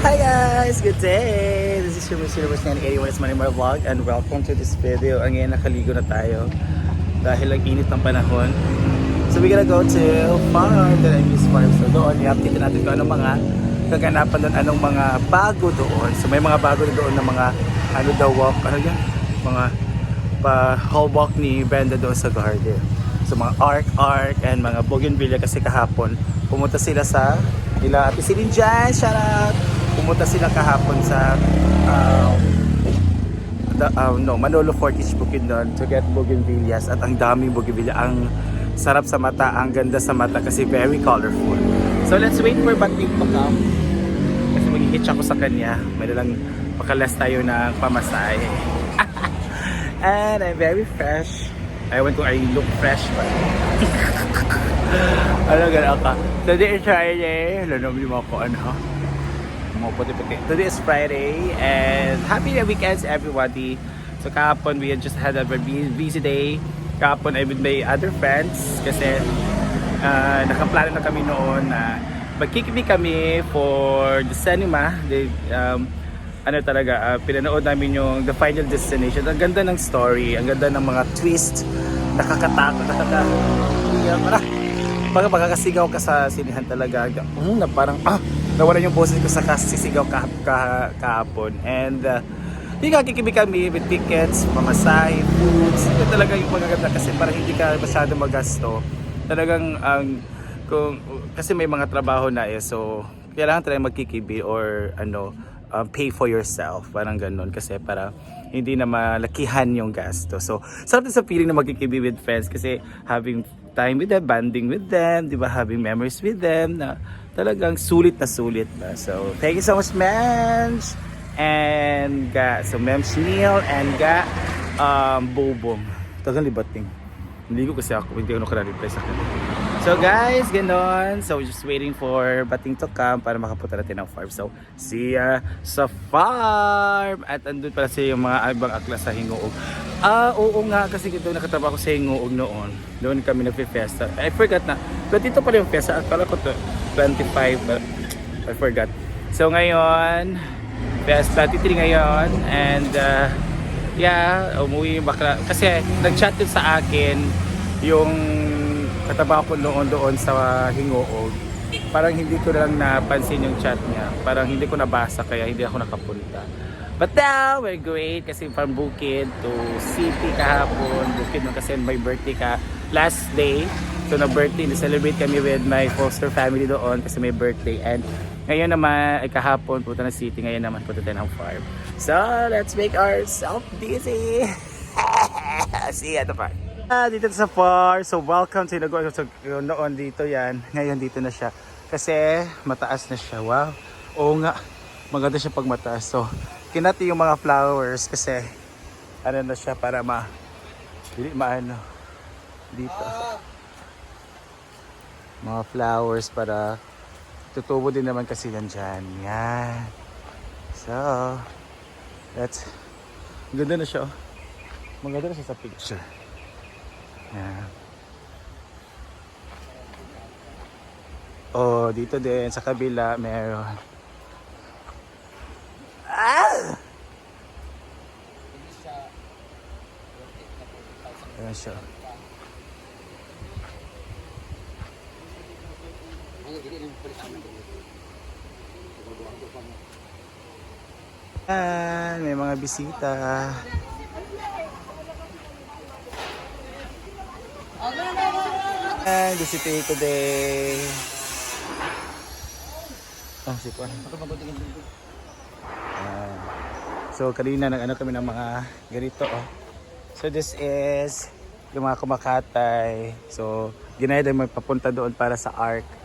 Hi guys! Good day! This is your Mr. Universe 981 It's More Vlog and welcome to this video. Ang ngayon nakaligo na tayo dahil ang init ng panahon. So we're gonna go to farm, the Miss Farm. So doon, i-update natin kung anong mga kaganapan doon, anong mga bago doon. So may mga bago doon na mga ano daw walk, ano yan? Mga pa hall walk ni Brenda doon sa garden. So mga arc arc and mga bougainvillea kasi kahapon pumunta sila sa nila Ate Celine dyan, shout out! Pumunta sila kahapon sa um, the, um, no, Manolo Fortis Bukidnon to get bougainvilleas at ang daming bougainvillea. Ang sarap sa mata, ang ganda sa mata kasi very colorful. So let's wait for Bating to come. Kasi mag-hitch ako sa kanya. May lang pakalas tayo ng pamasahe. And I'm very fresh. Ewan ko, I look fresh ba? ano gano'n ka? Today is Friday. Alam naman yung mga ko ano. Mga puti-puti. Today is Friday and happy weekends everybody. So kahapon we just had a very busy day. Kahapon I with my other friends kasi uh, nakaplano na kami noon na magkikibi kami for the cinema. The, um, ano talaga, uh, pinanood namin yung The Final Destination. Ang ganda ng story, ang ganda ng mga twist, nakakatakot, nakaka... Para, pag pagkakasigaw ka sa sinihan talaga, um, na parang, ah, nawalan yung boses ko sa kasisigaw ka, ka, kahapon. And, uh, yung kakikibi kami with tickets, pamasahe, foods, ito talaga yung magaganda kasi para hindi ka masyado magasto. Talagang, ang kung, kasi may mga trabaho na eh, so, kailangan talaga magkikibi or ano, um, pay for yourself, parang ganun kasi para hindi na malakihan yung gasto. So, sarap sa feeling na magkikibi with friends kasi having time with them, banding with them, di ba, having memories with them na talagang sulit na sulit na. So, thank you so much, Mensch! And ga, so Mems Neil and ga, um, Bobong. Tagang libating. Hindi ko kasi ako, hindi ko nakareply sa kanila. So guys, ganon. So just waiting for Bating to come para makapunta natin ng farm. So see ya sa farm! At andun pala siya yung mga ibang akla sa Hingoog. Ah, oo nga kasi doon nakatrabaho ko sa Hingoog noon. Doon kami nagpe-festa. I forgot na. But dito pala yung festa. Akala ko to 25. but I forgot. So ngayon, Fiesta 23 ngayon. And uh, yeah, umuwi yung bakla. Kasi nag-chat yun sa akin yung katabaho ko noon doon sa Hingoog. Parang hindi ko lang napansin yung chat niya. Parang hindi ko nabasa kaya hindi ako nakapunta. But now, we're great kasi from Bukid to City kahapon. Bukid nung kasi my birthday ka last day. So na birthday, na-celebrate kami with my foster family doon kasi may birthday. And ngayon naman, ay kahapon, punta na city. Ngayon naman, punta tayo ng farm. So, let's make ourselves busy. See you at the farm. Ah, dito sa farm. So, welcome to Inago. So, noon dito yan. Ngayon dito na siya. Kasi, mataas na siya. Wow. Oo nga. Maganda siya pag mataas. So, kinati yung mga flowers kasi ano na siya para ma hindi maano dito mga flowers para tutubo din naman kasi yan dyan. Yan. So, that's, ganda na siya. oh. Maganda na siya sa picture. Yan. Oh, dito din sa kabila meron. Ah! Ayan siya. Ayan, may mga bisita. Ayan, bisita today. Oh, si Juan. Ayan. So, kanina nag-ano kami ng mga ganito, oh. So, this is yung mga kumakatay. So, ginaya din may papunta doon para sa Ark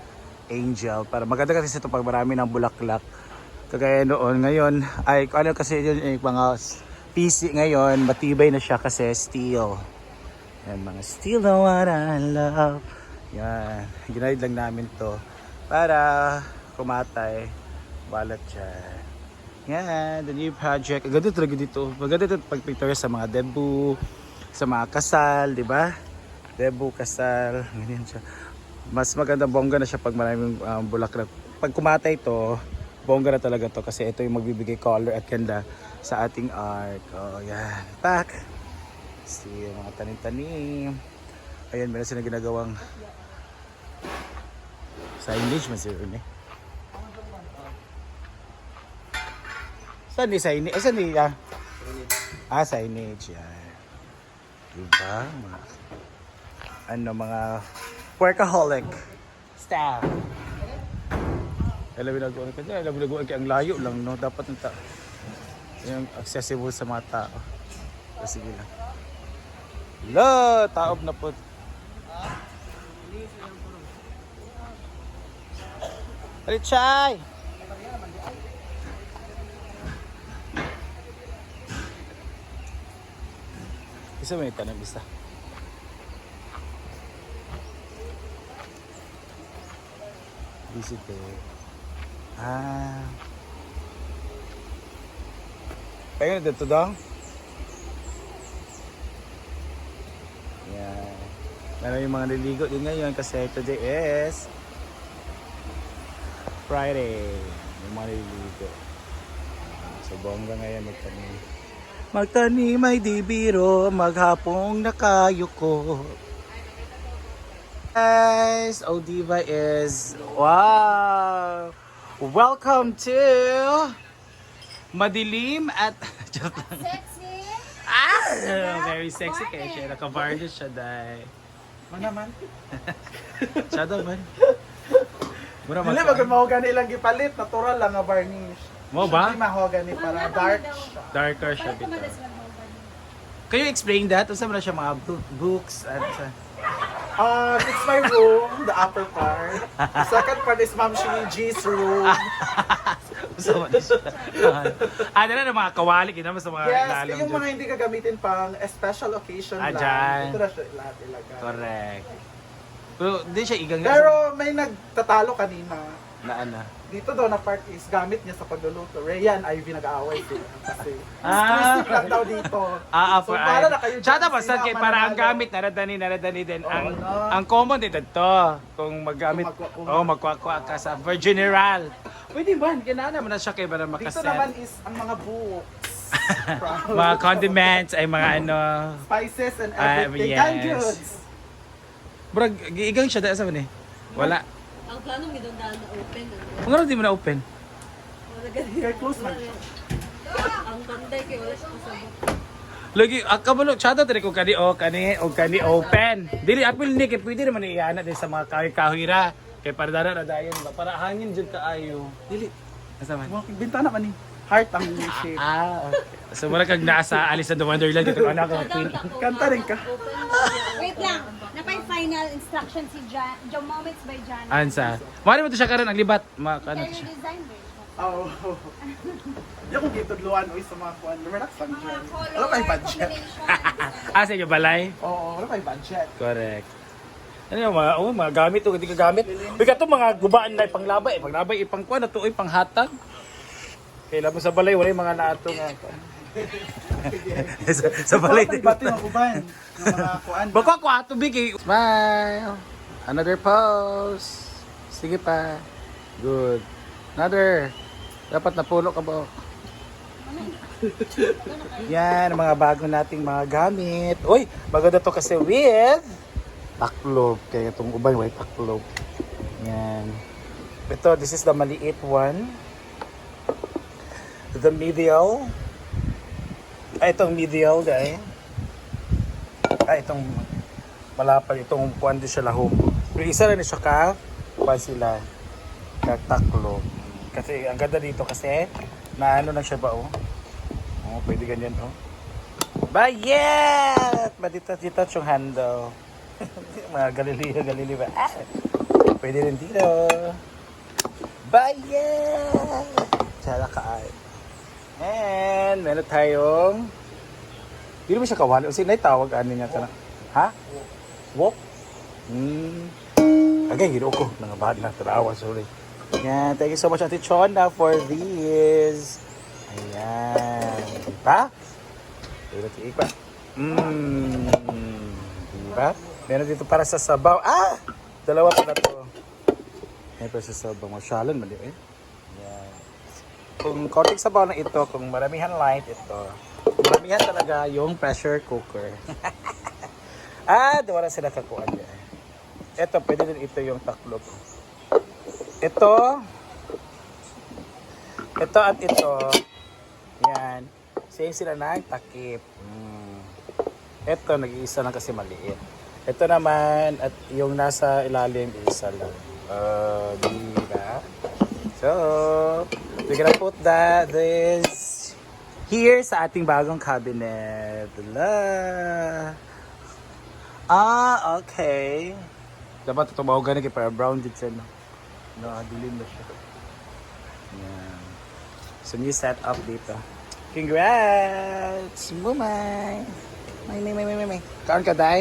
Angel. Para maganda kasi ito pag marami ng bulaklak. Kagaya noon. Ngayon, ay ano kasi yun, yung mga PC ngayon, matibay na siya kasi steel. Yan, mga steel na what I love. Yan, ginayad lang namin to para kumatay. Balat dyan. Yan, the new project. Ganda talaga dito. Maganda ito pagpicture sa mga debut, sa mga kasal, di ba? Debut, kasal, ganyan siya. Mas maganda bongga na siya pag maraming um, bulaklak. Pag kumatay to, bongga na talaga to kasi ito yung magbibigay color at ganda sa ating art. Oh, yan. Back. See, mga tanim-tanim. Ayan, meron sila ginagawang signage man sila eh. Saan ni signage? Ah, saan ni? Ah, ah signage. Yan. Diba? Mga, ano, mga workaholic staff. Alam mo nagawa ka dyan, alam mo nagawa ka ang layo lang, no? Dapat yung, ta- yung accessible sa mga tao. O, sige lang. Lo, taob na po. Richay! Isa may tanong isa. Visite. Ah. Pengen na dito daw? Yan. Yung mga niligo din ngayon kasi today is Friday. Yung mga nililigo. So bongga ngayon magtanim. Magtanim ay di biro, maghapong nakayuko. Guys, Odiva is wow. Welcome to Madilim at Joke lang. Sexy! Ah, very sexy kaya siya. Naka-varnish siya dahil. Ano naman? Siya daw man. Mura Dili mag- magud mao gani lang gipalit, natural lang nga varnish. Mo ba? Hindi mahogany para dark siya. Darker siya mag-mobile? Can you explain that? Unsa man siya mga books at sa Uh, it's my room, the upper part. The second part is Ma'am Shini G's room. Unsa man na siya? ah, dala na mga kawali kita sa mga Yes, yung mga hindi gagamitin pang special occasion Ah, lang. dyan. Ito na siya lahat ilagay. Correct. Pero di siya igang Pero may nagtatalo kanina. na ano. Dito daw na part is gamit niya sa pagluluto. Rayan ay nag-aaway sila kasi Ah. lang daw dito. Ah, ah, So, for para na kayo Tsada ba sila kay para ang gamit naradani naradani din. Oo, ang no? ang common dito to kung maggamit Kung oh magkwakwa ka sa Virgin General. Pwede ba? Kinana mo na siya kay para Dito makaset. naman is ang mga. From- mga condiments ay mga ano. spices and Ah, everything. yes. And goods. Bro, giigang siya dahil sa man eh. Wala. Ang plano mo doon dahil na-open. ano? Kung ano di mo na open. Wala ganun. Kaya close man. Ang panday kay wala siya kasabot. Lagi, akabalo, tsada tari ko kani o kani o kani open. Dili apil ni kay pwede naman iana din sa mga kahoy-kahoy ra. Kay para dara na dayon ba para hangin jud kaayo. Dili. Asa man? Mga bintana man ni. Heart ang shape. Ah, okay. So mura kag nasa Alice in the Wonderland kay anak ko. Kanta rin ka. Wait lang. Napay final instruction si Jan, Joe Moments by Jan. Ansa. Mari mo to siya karon ang libat. Ma Interior siya. design version. Oo. Yung kung gitudluan o sa mga kuan. Relax lang dyan. Wala pa yung budget. ah, inyo balay? Oo, wala yung budget. Correct. Ano yung mga, oh, mga gamit o hindi ka gamit. Uy, kato mga gubaan na panglabay. Eh, panglabay, ipang kuha na to, ipang hatag. Kailan mo sa balay, wala yung mga naato nga. sa, sa balay. Yung bati ng uban. Ng mga kuan. Bako ako ato bigi. Smile. Another pose. Sige pa. Good. Another. Dapat napuno ka ba? Yan, ang mga bago nating mga gamit. Uy, bago na to kasi with taklob. Kaya itong ubay, may taklob. Yan. Ito, this is the maliit one. The medial. Ay, itong medial, guys. Ay, itong malapad, itong kuwan din siya lahom. Pero isa rin siya ka, kuwan sila, kaktaklo. Kasi ang ganda dito kasi, na ano lang siya ba oh. Oh, pwede ganyan oh. Bayet! Madita-dita yung handle. Mga Galileo, Galileo ba? Ah! Pwede rin dito. Bayet! Tsara ka ay. And meron tayong Di mo siya kawali. O sinay tawag ano niya ka na. Ha? Wok? Hmm. Agay, hiro ko. Nangabahad na. Tarawa, sorry. Yan. Thank you so much, Ate Chona, for this. Ayan. Diba? Diba, tiba? Mmm. Diba? Meron dito para sa sabaw. Ah! Dalawa pala to. Meron para sa sabaw. Masyalan, mali eh. Kung konting sabaw na ito, kung maramihan light ito. Maramihan talaga yung pressure cooker. ah, wala sila kakuha dyan. Ito, pwede din ito yung taklob. Ito, ito at ito, yan, same sila ng takip. Mm. Ito, nag-iisa lang kasi maliit. Ito naman, at yung nasa ilalim, isa lang. Uh, di? So, we're gonna put that, this, here sa ating bagong cabinet. La. Ah, okay. Dapat tutubaw ganun kay para brown dito siya, no? No, dilim na siya. Yan. So, new setup dito. Congrats! Bumay! May, may, may, may, may. Kaon ka, Day?